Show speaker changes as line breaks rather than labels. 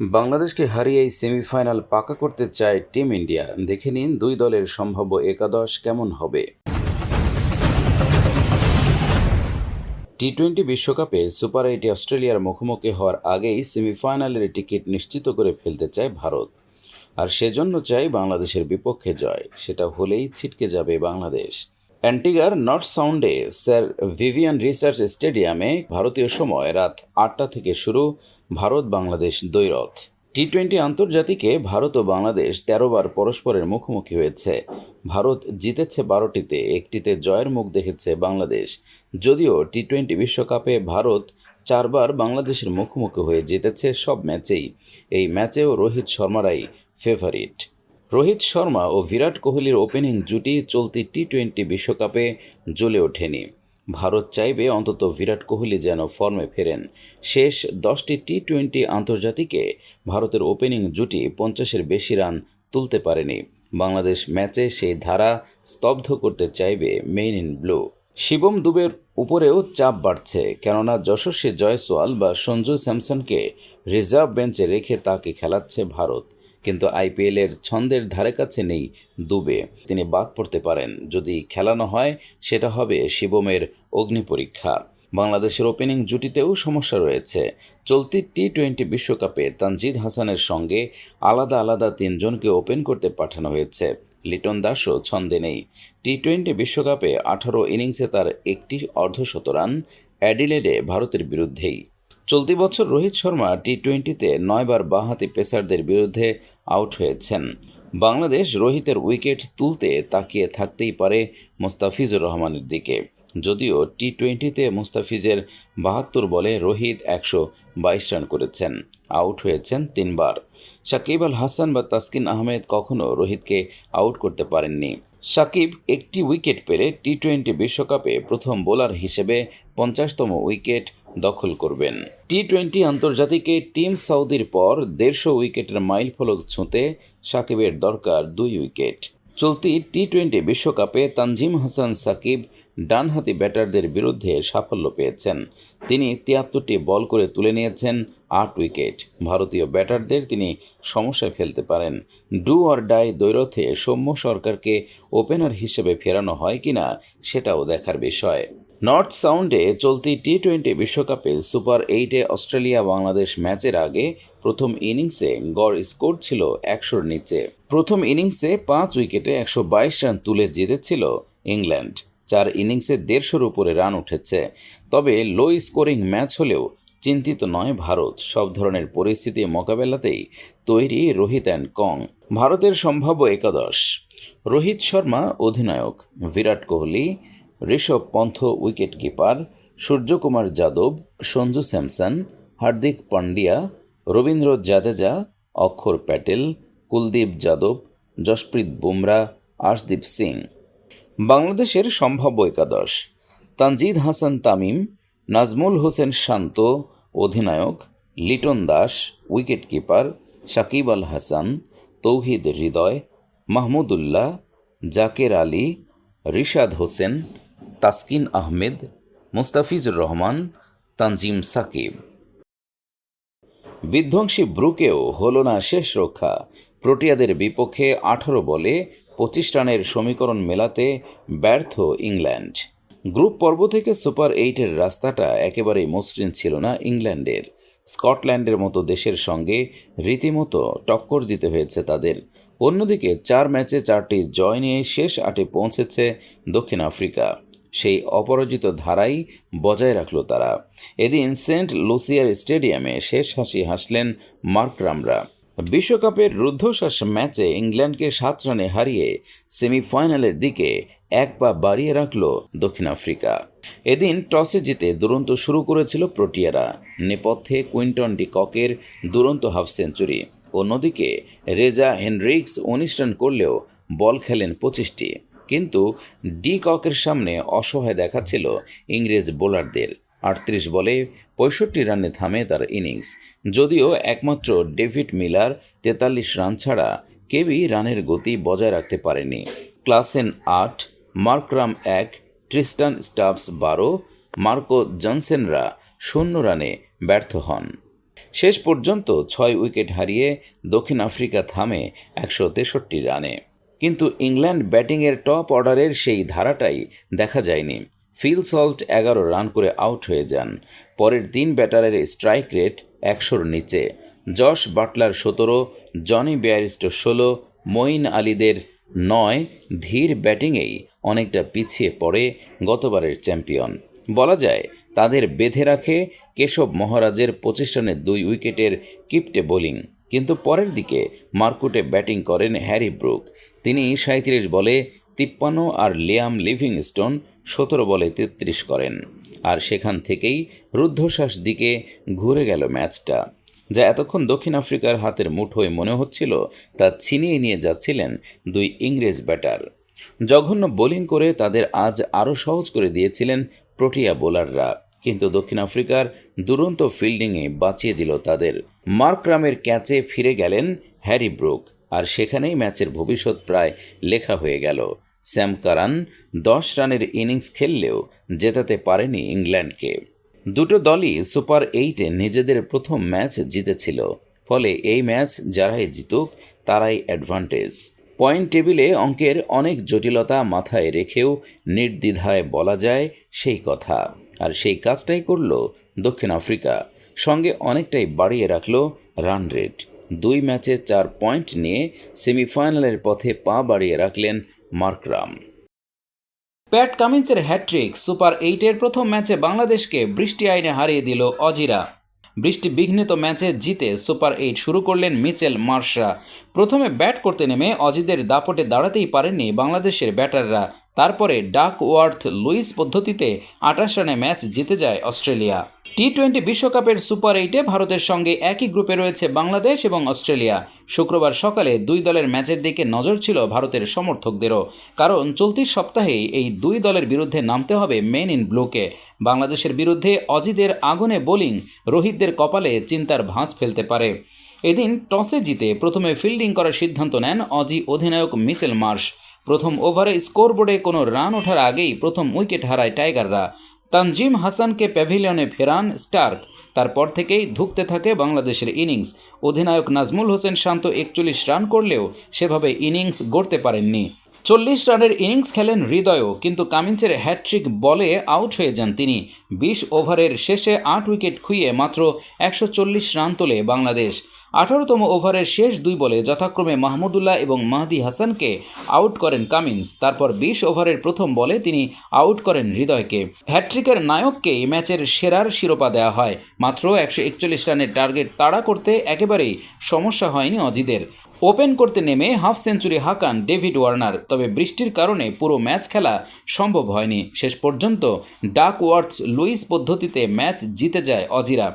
বাংলাদেশকে হারিয়েই সেমিফাইনাল পাকা করতে চায় টিম ইন্ডিয়া। দেখে নিন দুই দলের সম্ভাব্য একাদশ কেমন হবে। টি টোয়েন্টি বিশ্বকাপে সুপার এইটে অস্ট্রেলিয়ার মুখোমুখি হওয়ার আগেই সেমিফাইনালের টিকিট নিশ্চিত করে ফেলতে চায় ভারত। আর সেজন্য চাই বাংলাদেশের বিপক্ষে জয়। সেটা হলেই ছিটকে যাবে বাংলাদেশ। অ্যান্টিগার নর্থ সাউন্ডে স্যার ভিভিয়ান রিসার্চ স্টেডিয়ামে ভারতীয় সময় রাত আটটা থেকে শুরু ভারত বাংলাদেশ দ্বৈরথ। টি টোয়েন্টি আন্তর্জাতিকে ভারত ও বাংলাদেশ তেরোবার পরস্পরের মুখোমুখি হয়েছে। ভারত জিতেছে বারোটিতে, একটিতে জয়ের মুখ দেখেছে বাংলাদেশ। যদিও টি টোয়েন্টি বিশ্বকাপে ভারত চারবার বাংলাদেশের মুখোমুখি হয়ে জিতেছে সব ম্যাচেই। এই ম্যাচেও রোহিত শর্মারাই ফেভারিট রোহিত শর্মা ও বিরাট কোহলির ওপেনিং জুটি চলতি টি টোয়েন্টি বিশ্বকাপে জ্বলে ওঠেনি। ভারত চাইবে অন্তত বিরাট কোহলি যেন ফর্মে ফেরেন। শেষ দশটি টি টোয়েন্টি আন্তর্জাতিকে ভারতের ওপেনিং জুটি পঞ্চাশের বেশি রান তুলতে পারেনি। বাংলাদেশ ম্যাচে সেই ধারা স্তব্ধ করতে চাইবে মেইন ইন ব্লু। শিবম দুবের উপরেও চাপ বাড়ছে, কেননা যশস্বী জয়সওয়াল বা সঞ্জু স্যামসনকে রিজার্ভ বেঞ্চে রেখে তাকে খেলাচ্ছে ভারত। কিন্তু আইপিএলের ছন্দের ধারে কাছে নেই দুবে। তিনি বাদ পড়তে পারেন। যদি খেলানো হয়, সেটা হবে শিবমের অগ্নি পরীক্ষা। বাংলাদেশের ওপেনিং জুটিতেও সমস্যা রয়েছে। চলতি টি টোয়েন্টি বিশ্বকাপে তানজিদ হাসানের সঙ্গে আলাদা আলাদা তিনজনকে ওপেন করতে পাঠানো হয়েছে। লিটন দাসও ছন্দে নেই। টি টোয়েন্টি বিশ্বকাপে আঠারো ইনিংসে তার একটি অর্ধশত রান অ্যাডিলেডে ভারতের বিরুদ্ধেই। চলতি বছর রোহিত শর্মা টি টোয়েন্টিতে নয়বার বাঁহাতি পেসারদের বিরুদ্ধে আউট হয়েছেন। বাংলাদেশ রোহিতের উইকেট তুলতে তাকিয়ে থাকতেই পারে মোস্তাফিজুর রহমানের দিকে। যদিও টি টোয়েন্টিতে মুস্তাফিজের বাহাত্তর বলে রোহিত একশো বাইশ রান করেছেন, আউট হয়েছেন তিনবার। সাকিব আল হাসান বা তাসকিন আহমেদ কখনও রোহিতকে আউট করতে পারেননি। সাকিব একটি উইকেট পেলে টি টোয়েন্টি বিশ্বকাপে প্রথম বোলার হিসেবে পঞ্চাশতম উইকেট দখল করবেন। টি টোয়েন্টি আন্তর্জাতিকে টিম সাউদির পর দেড়শো উইকেটের মাইল ফলক ছুঁতে সাকিবের দরকার দুই উইকেট। চলতি টি টোয়েন্টি বিশ্বকাপে তানজিম হাসান সাকিব ডানহাতি ব্যাটারদের বিরুদ্ধে সাফল্য পেয়েছেন। তিনি তিয়াত্তরটি বল করে তুলে নিয়েছেন আট উইকেট। ভারতীয় ব্যাটারদের তিনি সমস্যায় ফেলতে পারেন। ডু অর ডাই দৈরথে সৌম্য সরকারকে ওপেনার হিসেবে ফেরানো হয় কিনা সেটাও দেখার বিষয়। নর্থ সাউন্ডে চলতি টি টোয়েন্টি বিশ্বকাপে সুপার এইটে অস্ট্রেলিয়া বাংলাদেশ ম্যাচের আগে প্রথম ইনিংসে গড় স্কোর ছিল একশোর নিচে। প্রথম ইনিংসে পাঁচ উইকেটে একশো বাইশ রান তুলে জিতেছিল ইংল্যান্ড, চার ইনিংসে দেড়শোর উপরে রান উঠেছে। তবে লো স্কোরিং ম্যাচ হলেও চিন্তিত নয় ভারত, সব ধরনের পরিস্থিতি মোকাবেলাতেই তৈরি রোহিত অ্যান্ড কং। ভারতের সম্ভাব্য একাদশ, রোহিত শর্মা অধিনায়ক, বিরাট কোহলি ঋষভ পন্থ উইকেট কিপার, সূর্যকুমার যাদব, সঞ্জু স্যামসন, হার্দিক পান্ডিয়া রবীন্দ্র জাদেজা, অক্ষর প্যাটেল, কুলদীপ যাদব, যশপ্রীত বুমরা, আশদীপ সিং। বাংলাদেশের সম্ভাব্য একাদশ, তানজিদ হাসান তামিম, নাজমুল হোসেন শান্ত, অধিনায়ক, লিটন দাস, উইকেট কিপার, সাকিব আল হাসান, তৌহিদ হৃদয়, মাহমুদুল্লাহ, জাকের আলী, রিশাদ হোসেন তাসকিন আহমেদ, মুস্তাফিজুর রহমান, তানজিম সাকিব। বিধ্বংসী ব্রুকেও হল না শেষ রক্ষা। প্রোটিয়াদের বিপক্ষে আঠারো বলে পঁচিশ রানের সমীকরণ মেলাতে ব্যর্থ ইংল্যান্ড। গ্রুপ পর্ব থেকে সুপার এইটের রাস্তাটা একেবারেই মসৃণ ছিল না ইংল্যান্ডের। স্কটল্যান্ডের মতো দেশের সঙ্গে রীতিমতো টক্কর দিতে হয়েছে তাদের। অন্যদিকে চার ম্যাচে চারটি জয় নিয়ে শেষ আটে পৌঁছেছে দক্ষিণ আফ্রিকা। সেই অপরাজিত ধারাই বজায় রাখল তারা। এদিন সেন্ট লুসিয়ার স্টেডিয়ামে শেষ হাসি হাসলেন মার্ক রামরা। বিশ্বকাপের রুদ্ধশ্বাস ম্যাচে ইংল্যান্ডকে সাত রানে হারিয়ে সেমিফাইনালের দিকে এক পা বাড়িয়ে রাখল দক্ষিণ আফ্রিকা। এদিন টসে জিতে দুরন্ত শুরু করেছিল প্রোটিয়ারা। নেপথ্যে কুইন্টন ডি ককের দুরন্ত হাফ সেঞ্চুরি। অন্যদিকে রেজা হেনরিক্স উনিশ রান করলেও বল খেলেন পঁচিশটি। কিন্তু ডি ককের সামনে অসহায় দেখাচ্ছিল ইংরেজ বোলারদের। আটত্রিশ বলে পঁয়ষট্টি রানে থামে তার ইনিংস। যদিও একমাত্র ডেভিড মিলার তেতাল্লিশ রান ছাড়া কেউই রানের গতি বজায় রাখতে পারেনি। ক্লাসেন আট, মার্করাম এক, ট্রিস্টান স্টাফস বারো, মার্কো জনসেনরা শূন্য রানে ব্যর্থ হন। শেষ পর্যন্ত ছয় উইকেট হারিয়ে দক্ষিণ আফ্রিকা থামে একশো তেষট্টি রানে। কিন্তু ইংল্যান্ড ব্যাটিংয়ের টপ অর্ডারের সেই ধারাটাই দেখা যায়নি। ফিল সল্ট এগারো রান করে আউট হয়ে যান। পরের তিন ব্যাটারের স্ট্রাইক রেট একশোর নিচে। জশ বাটলার সতেরো, জনি বেয়ারিস্টো ষোলো, মঈন আলীদের নয় ধীর ব্যাটিংয়েই অনেকটা পিছিয়ে পড়ে গতবারের চ্যাম্পিয়ন। বলা যায়, তাদের বেঁধে রাখে কেশব মহারাজের পঁচিশ রানের দুই উইকেটের কিপটে বোলিং। কিন্তু পরের দিকে মার্কুটে ব্যাটিং করেন হ্যারি ব্রুক। তিনি সাঁত্রিশ বলে তিপ্পান্ন আর লিয়াম লিভিংস্টোন সতেরো বলে তেত্রিশ করেন। আর সেখান থেকেই রুদ্ধশ্বাস দিকে ঘুরে গেল ম্যাচটা। যা এতক্ষণ দক্ষিণ আফ্রিকার হাতের মুঠোয় মনে হচ্ছিল, তা ছিনিয়ে নিয়ে যাচ্ছিলেন দুই ইংরেজ ব্যাটার। জঘন্য বোলিং করে তাদের আজ আরও সহজ করে দিয়েছিলেন প্রোটিয়া বোলাররা। কিন্তু দক্ষিণ আফ্রিকার দুরন্ত ফিল্ডিংয়ে বাঁচিয়ে দিল তাদের। মার্করামের ক্যাচে ফিরে গেলেন হ্যারি ব্রুক, আর সেখানেই ম্যাচের ভবিষ্যৎ প্রায় লেখা হয়ে গেল। স্যাম কারান দশ রানের ইনিংস খেললেও জেতাতে পারেনি ইংল্যান্ডকে। দুটো দলই সুপার এইটে নিজেদের প্রথম ম্যাচ জিতেছিল, ফলে এই ম্যাচ যারাই জিতুক, তারাই অ্যাডভান্টেজ। পয়েন্ট টেবিলে অঙ্কের অনেক জটিলতা মাথায় রেখেও নির্দ্বিধায় বলা যায় সেই কথা। আর সেই কাজটাই করল দক্ষিণ আফ্রিকা। সঙ্গে অনেকটাই বাড়িয়ে রাখল রান রেট। দুই ম্যাচে চার পয়েন্ট নিয়ে সেমিফাইনালের পথে পা বাড়িয়ে রাখলেন মার্করাম
প্যাট কামিন্সের হ্যাট্রিক সুপার এইটের প্রথম ম্যাচে বাংলাদেশকে বৃষ্টি আইনে হারিয়ে দিল অজিরা। বৃষ্টি বিঘ্নিত ম্যাচে জিতে সুপার এইট শুরু করলেন মিচেল মার্শরা প্রথমে ব্যাট করতে নেমে অজিদের দাপটে দাঁড়াতেই পারেননি বাংলাদেশের ব্যাটাররা। তারপরে ডাক ওয়ার্থ লুইস পদ্ধতিতে আঠাশ রানে ম্যাচ জিতে যায় অস্ট্রেলিয়া। টি টোয়েন্টি বিশ্বকাপের সুপার এইটে ভারতের সঙ্গে একই গ্রুপে রয়েছে বাংলাদেশ এবং অস্ট্রেলিয়া। শুক্রবার সকালে দুই দলের ম্যাচের দিকে নজর ছিল ভারতের সমর্থকদেরও। কারণ চলতি সপ্তাহেই এই দুই দলের বিরুদ্ধে নামতে হবে মেন ইন ব্লুকে বাংলাদেশের বিরুদ্ধে অজিদের আগুনে বোলিং রোহিতদের কপালে চিন্তার ভাঁজ ফেলতে পারে। এদিন টসে জিতে প্রথমে ফিল্ডিং করার সিদ্ধান্ত নেন অজি অধিনায়ক মিচেল মার্শ। প্রথম ওভারে স্কোরবোর্ডে কোনো রান ওঠার আগেই প্রথম উইকেট হারায় টাইগাররা। তানজিম হাসানকে প্যাভিলিয়নে ফেরান স্টার্ক। তারপর থেকেই ধুঁকতে থাকে বাংলাদেশের ইনিংস। অধিনায়ক নাজমুল হোসেন শান্ত একচল্লিশ রান করলেও সেভাবে ইনিংস গড়তে পারেননি। চল্লিশ রানের ইনিংস খেলেন হৃদয়ও, কিন্তু কামিন্সের হ্যাট্রিক বলে আউট হয়ে যান তিনি। বিশ ওভারের শেষে আট উইকেট খুইয়ে মাত্র একশো চল্লিশ রান তোলে বাংলাদেশ। আঠারোতম ওভারের শেষ দুই বলে যথাক্রমে মাহমুদুল্লাহ এবং মাহদি হাসানকে আউট করেন কামিন্স। তারপর বিশ ওভারের প্রথম বলে তিনি আউট করেন হৃদয়কে। হ্যাট্রিকের নায়ককেই ম্যাচের সেরার শিরোপা দেওয়া হয়। মাত্র একশো একচল্লিশ রানের টার্গেট তাড়া করতে একেবারেই সমস্যা হয়নি অজিদের ওপেন করতে নেমে হাফ সেঞ্চুরি হাঁকান ডেভিড ওয়ার্নার। তবে বৃষ্টির কারণে পুরো ম্যাচ খেলা সম্ভব হয়নি। শেষ পর্যন্ত ডাক ওয়ার্ডস লুইস পদ্ধতিতে ম্যাচ জিতে যায় অজিরা।